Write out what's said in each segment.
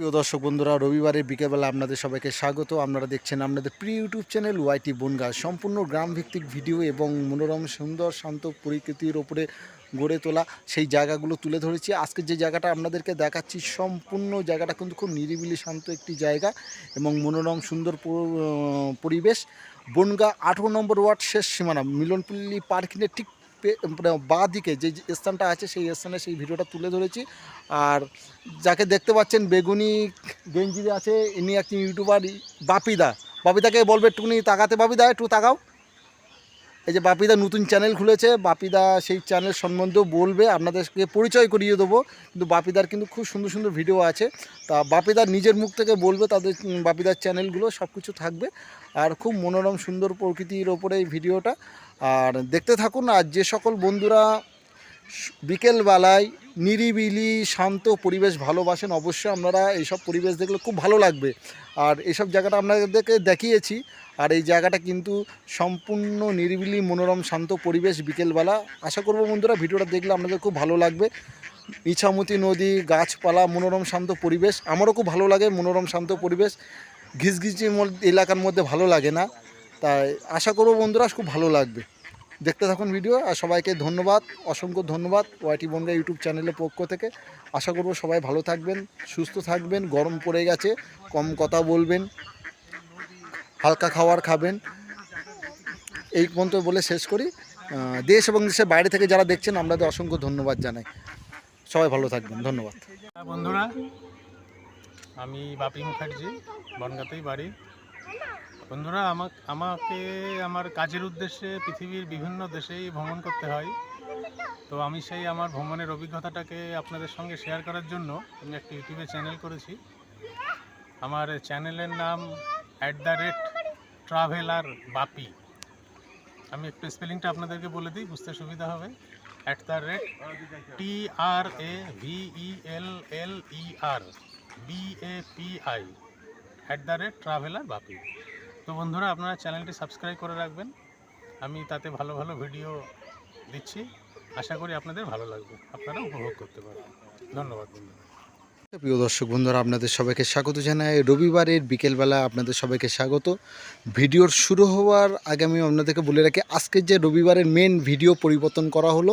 প্রিয় দর্শক বন্ধুরা, রবিবারের বিকেলবেলা আপনাদের সবাইকে স্বাগত। আপনারা দেখছেন আপনাদের প্রিয় ইউটিউব চ্যানেল ওয়াইটি বনগা সম্পূর্ণ গ্রামভিত্তিক ভিডিও এবং মনোরম, সুন্দর, শান্ত প্রকৃতির ওপরে গড়ে তোলা সেই জায়গাগুলো তুলে ধরেছি। আজকে যে জায়গাটা আপনাদেরকে দেখাচ্ছি, সম্পূর্ণ জায়গাটা কিন্তু খুব নিরিবিলি, শান্ত একটি জায়গা এবং মনোরম, সুন্দর পরিবেশ। বনগা আঠেরো নম্বর ওয়ার্ড শেষ সীমানা, মিলনপল্লী পার্কিংয়ের ঠিক বাঁ দিকে যে স্থানটা আছে সেই স্থানে সেই ভিডিওটা তুলে ধরেছি। আর যাকে দেখতে পাচ্ছেন, বেগুনি গেঞ্জি আছে, ইনি একটি ইউটিউবার, বাপিদা। বাপিদাকে বলবে একটুখানি তাকাতে বাপিদা, একটু তাকাও। এই যে বাপিদা নতুন চ্যানেল খুলেছে, বাপিদা সেই চ্যানেল সম্বন্ধেও বলবে, আপনাদেরকে পরিচয় করিয়ে দেবো। কিন্তু বাপিদার কিন্তু খুব সুন্দর সুন্দর ভিডিও আছে। তা বাপিদার নিজের মুখ থেকে বলবে, তাদের বাপিদার চ্যানেলগুলো সব কিছু থাকবে। আর খুব মনোরম, সুন্দর প্রকৃতির ওপরে এই ভিডিওটা আর দেখতে থাকুন, আর যে সকল বন্ধুরা বিকেলবেলায় নিরিবিলি, শান্ত পরিবেশ ভালোবাসেন। অবশ্যই আপনারা এইসব পরিবেশ দেখলে খুব ভালো লাগবে। আর এইসব জায়গাটা আপনাদেরকে দেখিয়েছি। আর এই জায়গাটা কিন্তু সম্পূর্ণ নিরিবিলি, মনোরম, শান্ত পরিবেশ বিকেলবেলা। আশা করব বন্ধুরা, ভিডিওটা দেখলে আপনাদের খুব ভালো লাগবে। ইছামতি নদী, গাছপালা, মনোরম, শান্ত পরিবেশ। আমারও খুব ভালো লাগে মনোরম, শান্ত পরিবেশ। ঘিসঘিচি মল- এলাকার মধ্যে ভালো লাগে না। তাই আশা করব বন্ধুরা, খুব ভালো লাগবে। দেখতে থাকুন ভিডিও আর সবাইকে ধন্যবাদ অসংখ্য ধন্যবাদ ওয়াইটি বনগা ইউটিউব চ্যানেলের পক্ষ থেকে। আশা করব সবাই ভালো থাকবেন সুস্থ থাকবেন গরম পড়ে গেছে কম কথা বলবেন হালকা খাবার খাবেন। এই পর্যন্ত বলে শেষ করি। দেশ এবং দেশের বাইরে থেকে যারা দেখছেন আপনাদের অসংখ্য ধন্যবাদ জানাই। সবাই ভালো থাকবেন ধন্যবাদ। হ্যাঁ, বন্ধুরা আমি বাপি মুখার্জি বনগাতেই বাড়ি। বন্ধুরা, আমাকে আমাকে আমার কাজের উদ্দেশ্যে পৃথিবীর বিভিন্ন দেশেই ভ্রমণ করতে হয়। তো আমি সেই আমার ভ্রমণের অভিজ্ঞতাটাকে আপনাদের সঙ্গে শেয়ার করার জন্য আমি একটা ইউটিউবে চ্যানেল করেছি। আমার চ্যানেলের নাম at the rate traveller Bapi. আমি একটু স্পেলিংটা আপনাদেরকে বলে দিই, বুঝতে সুবিধা হবে। At the rate T R A V E L L E R B A P I at the rate traveller Bapi. তো বন্ধুরা, আপনারা চ্যানেলটি সাবস্ক্রাইব করে রাখবেন। আমি তাতে ভালো ভালো ভিডিও দিচ্ছি। আশা করি আপনাদের ভালো লাগবে। আপনারা উপভোগ করতে পারবেন। ধন্যবাদ বন্ধুরা। প্রিয় দর্শক বন্ধুরা, আপনাদের সবাইকে স্বাগত জানাই। রবিবারের বিকেলবেলা আপনাদের সবাইকে স্বাগত। ভিডিওর শুরু হওয়ার আগে আমি আপনাদেরকে বলে রাখি আজকের যে রবিবারের মেন ভিডিও পরিবর্তন করা হলো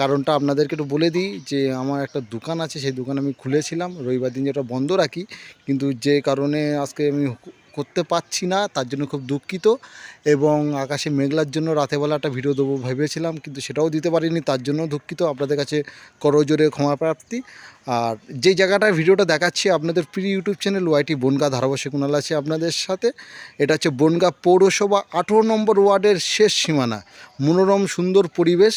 কারণটা আপনাদেরকে একটু বলে দিই যে আমার একটা দোকান আছে, সেই দোকান আমি খুলেছিলাম। রবিবার দিন যেটা বন্ধ রাখি, কিন্তু যে কারণে আজকে আমি করতে পারছি না, তার জন্য খুব দুঃখিত এবং আকাশে মেঘলার জন্য রাতেবেলা একটা ভিডিও দেবো ভেবেছিলাম, কিন্তু সেটাও দিতে পারিনি, তার জন্য দুঃখিত। আপনাদের কাছে করজোরে ক্ষমা প্রাপ্তি আর যে জায়গাটার ভিডিওটা দেখাচ্ছি, আপনাদের প্রিয় ইউটিউব চ্যানেল ওয়াইটি বনগা ধারাবাহিক কুণাল আছে আপনাদের সাথে। এটা হচ্ছে বনগা পৌরসভা আঠেরো নম্বর ওয়ার্ডের শেষ সীমানা, মনোরম, সুন্দর পরিবেশ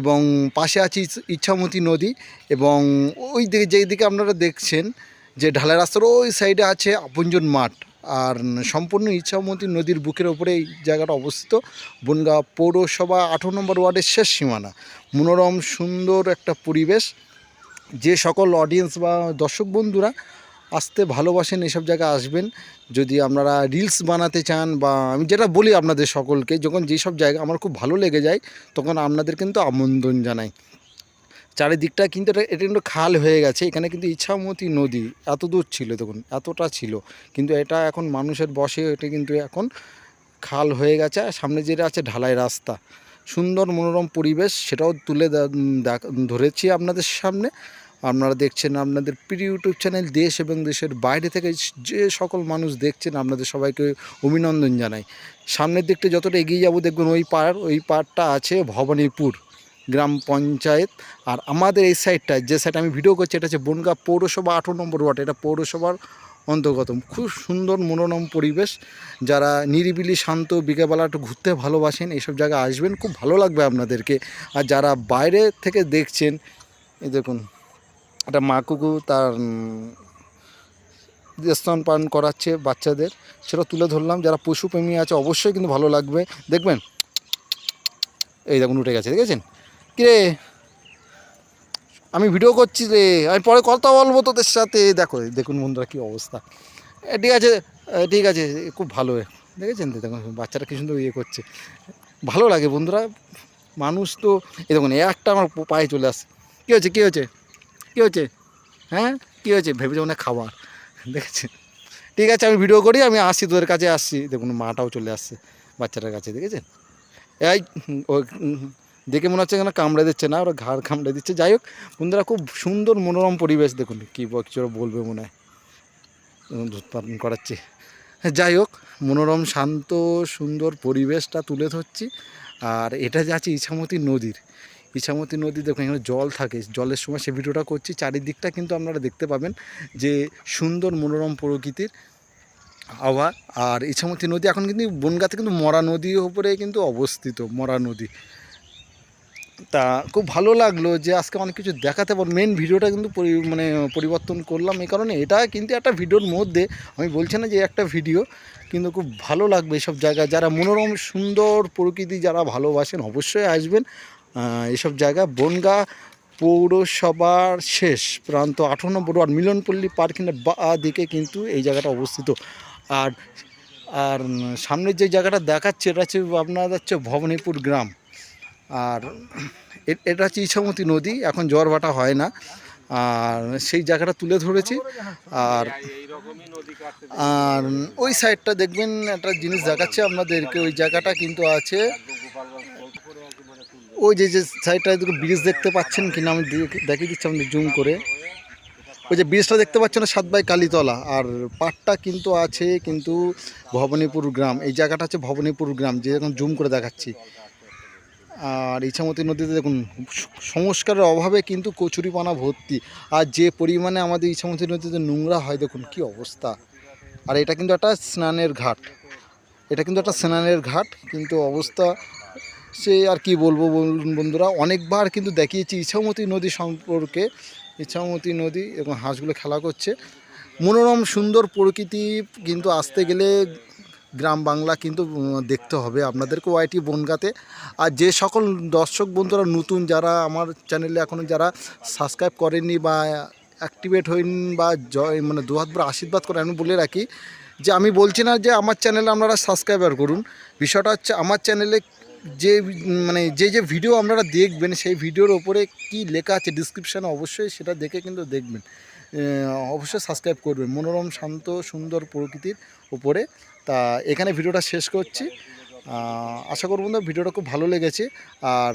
এবং পাশে আছে ইচ্ছামতি নদী এবং ওই দিকে যেই দিকে আপনারা দেখছেন, যে ঢালাই রাস্তার ওই সাইডে আছে আপনজন মাঠ। আর সম্পূর্ণ ইচ্ছামতি নদীর বুকের ওপরে এই জায়গাটা অবস্থিত। বনগাঁ পৌরসভা আঠেরো নম্বর ওয়ার্ডের শেষ সীমানা। মনোরম, সুন্দর একটা পরিবেশ। যে সকল অডিয়েন্স বা দর্শক বন্ধুরা আসতে ভালোবাসেন এসব জায়গায় আসবেন। যদি আপনারা রিলস বানাতে চান বা আমি যেটা বলি আপনাদের সকলকে, যখন যেসব জায়গা আমার খুব ভালো লেগে যায়, তখন আপনাদের কিন্তু আমন্ত্রণ জানাই। চারিদিকটা কিন্তু এটা এটা কিন্তু খাল হয়ে গেছে। এখানে কিন্তু ইচ্ছামতি নদী এত দূর ছিল তখন এতটা ছিল। কিন্তু এটা এখন মানুষের বসে, এটা কিন্তু এখন খাল হয়ে গেছে। আর সামনে যেটা আছে, ঢালাই রাস্তা। সুন্দর মনোরম পরিবেশ, সেটাও তুলে ধরেছি আপনাদের সামনে। আপনারা দেখছেন আপনাদের প্রিয় ইউটিউব চ্যানেল দেশ এবং দেশের বাইরে থেকে যে সকল মানুষ দেখছেন, আপনাদের সবাইকে অভিনন্দন জানাই। সামনের দিকটা যতটা এগিয়ে যাব দেখবেন ওই পার, ওই পাড়টা আছে ভবানীপুর। গ্রাম পঞ্চায়েত। আর আমাদের এই সাইডটা যে সাইড আমি ভিডিও করছি, এটা হচ্ছে বনগা পৌরসভা আঠেরো নম্বর ওয়ার্ড। এটা পৌরসভার অন্তর্গত। খুব সুন্দর মনোরম পরিবেশ। যারা নিরিবিলি, শান্ত, বিকেলবেলা একটু ঘুরতে ভালোবাসেন, এইসব জায়গায় আসবেন, খুব ভালো লাগবে আপনাদেরকে। আর যারা বাইরে থেকে দেখছেন, এই দেখুন, একটা মা কুকু তার স্তন পান করাচ্ছে বাচ্চাদের। সেটা তুলে ধরলাম। যারা পশুপ্রেমী আছে, অবশ্যই কিন্তু ভালো লাগবে। দেখবেন? এই দেখুন, উঠে গেছে, দেখেছেন? কিরে? আমি ভিডিও করছি রে। আমি পরে কথা বলব তোদের সাথে। দেখো দেখুন বন্ধুরা কী অবস্থা। এ, ঠিক আছে ঠিক আছে খুব ভালো দেখেছেন তো? দেখুন বাচ্চারা কি সুন্দর ইয়ে করছে। ভালো লাগে বন্ধুরা। মানুষ তো এই দেখুন এ একটা আমার পায়ে চলে আসে। কী হচ্ছে কী হচ্ছে কী হচ্ছে হ্যাঁ? কী হয়েছে? ভেবেছে মানে খাবার। দেখেছেন? ঠিক আছে আমি ভিডিও করি আমি আসছি তোদের কাছে আসছি দেখুন মাটাও চলে আসছে বাচ্চাটার কাছে দেখেছেন? এই দেখে মনে হচ্ছে কেন কামড়ে দিচ্ছে না ওরা ঘাড় কামড়ে দিচ্ছে। যাই হোক বন্ধুরা খুব সুন্দর মনোরম পরিবেশ দেখুন। কী কিছু বলবে মনে হয়। উম, উৎপাদন করাচ্ছি। যাই হোক মনোরম শান্ত সুন্দর পরিবেশটা তুলে ধরছি। আর এটা যাচ্ছে ইছামতি নদীর। ইছামতি নদী দেখুন এখানে জল থাকে। জলের সময় সে ভিডিওটা করছি। চারিদিকটা কিন্তু আপনারা দেখতে পাবেন যে সুন্দর মনোরম প্রকৃতির আবার আর ইছামতি নদী এখন কিন্তু বনগাতে কিন্তু মরা নদীর উপরে কিন্তু অবস্থিত মরা নদী। তা খুব ভালো লাগল যে আজকে অনেক কিছু দেখাতে পার। মেন ভিডিওটা কিন্তু মানে পরিবর্তন করলাম এই কারণে। এটা কিন্তু একটা ভিডিওর মধ্যে, আমি বলছি না যে একটা ভিডিও, কিন্তু খুব ভালো লাগবে এসব জায়গায় যারা মনোরম, সুন্দর প্রকৃতি যারা ভালোবাসেন অবশ্যই আসবেন। এসব জায়গা বনগা পৌরসভার শেষ প্রান্ত, আঠারো নম্বর ওয়ার্ড, মিলনপল্লী পার্কিংয়ের বা দিকে কিন্তু এই জায়গাটা অবস্থিত। আর আর সামনের যে জায়গাটা দেখাচ্ছে, এটা হচ্ছে আপনার হচ্ছে ভবানীপুর গ্রাম। আর এটা হচ্ছে ইছামতি নদী, এখন জ্বর ভাটা হয় না। আর সেই জায়গাটা তুলে ধরেছি। আর আর ওই সাইডটা দেখবেন, একটা জিনিস দেখাচ্ছে আপনাদেরকে, ওই জায়গাটা কিন্তু আছে। ওই যে যে সাইডটা ব্রিজ দেখতে পাচ্ছেন কিনা, আমি দেখিয়ে দিচ্ছি আপনি জুম করে। ওই যে ব্রিজটা দেখতে পাচ্ছেন না সাতবাই কালীতলা। আর পাটটা কিন্তু আছে কিন্তু ভবানীপুর গ্রাম। এই জায়গাটা হচ্ছে ভবানীপুর গ্রাম, যে এখন জুম করে দেখাচ্ছি। আর ইছামতি নদীতে দেখুন, সংস্কারের অভাবে কিন্তু কচুরিপানা ভর্তি। আর যে পরিমাণে আমাদের ইছামতি নদীতে নোংরা হয়, দেখুন কি অবস্থা। আর এটা কিন্তু একটা স্নানের ঘাট। এটা কিন্তু একটা স্নানের ঘাট, কিন্তু অবস্থা সে আর কি বলব বলুন বন্ধুরা, অনেকবার কিন্তু দেখিয়েছি ইছামতি নদী সম্পর্কে। ইছামতি নদী এবং হাঁসগুলো খেলা করছে। মনোরম, সুন্দর প্রকৃতি কিন্তু আসতে গেলে গ্রাম বাংলা কিন্তু দেখতে হবে। আপনাদেরকে ওয়াইটি বনগাতে। আর যে সকল দর্শক বন্ধুরা নতুন, যারা আমার চ্যানেলে এখনও যারা সাবস্ক্রাইব করেননি বা অ্যাক্টিভেট হয়নি বা জয় মানে দু হাত ভরে আশীর্বাদ করে আমি বলে রাখি যে আমি বলছি না যে আমার চ্যানেলে আপনারা সাবস্ক্রাইবার করুন। বিষয়টা হচ্ছে আমার চ্যানেলে যে মানে যে যে ভিডিও আপনারা দেখবেন, সেই ভিডিওর ওপরে কি লেখা আছে ডিসক্রিপশানে অবশ্যই সেটা দেখে কিন্তু দেখবেন। অবশ্যই সাবস্ক্রাইব করবেন। মনোরম, শান্ত, সুন্দর প্রকৃতির উপরে তা এখানে ভিডিওটা শেষ করছি। আশা করব বন্ধু ভিডিওটা খুব ভালো লেগেছে। আর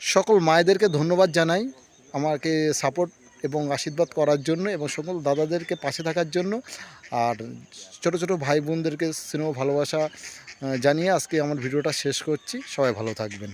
সকল মায়েদেরকে ধন্যবাদ জানাই আমাকে সাপোর্ট এবং আশীর্বাদ করার জন্য এবং সকল দাদাদেরকে পাশে থাকার জন্য। আর ছোট ছোট ভাই বোনদেরকে স্নেহ ভালোবাসা জানিয়ে আজকে আমার ভিডিওটা শেষ করছি। সবাই ভালো থাকবেন।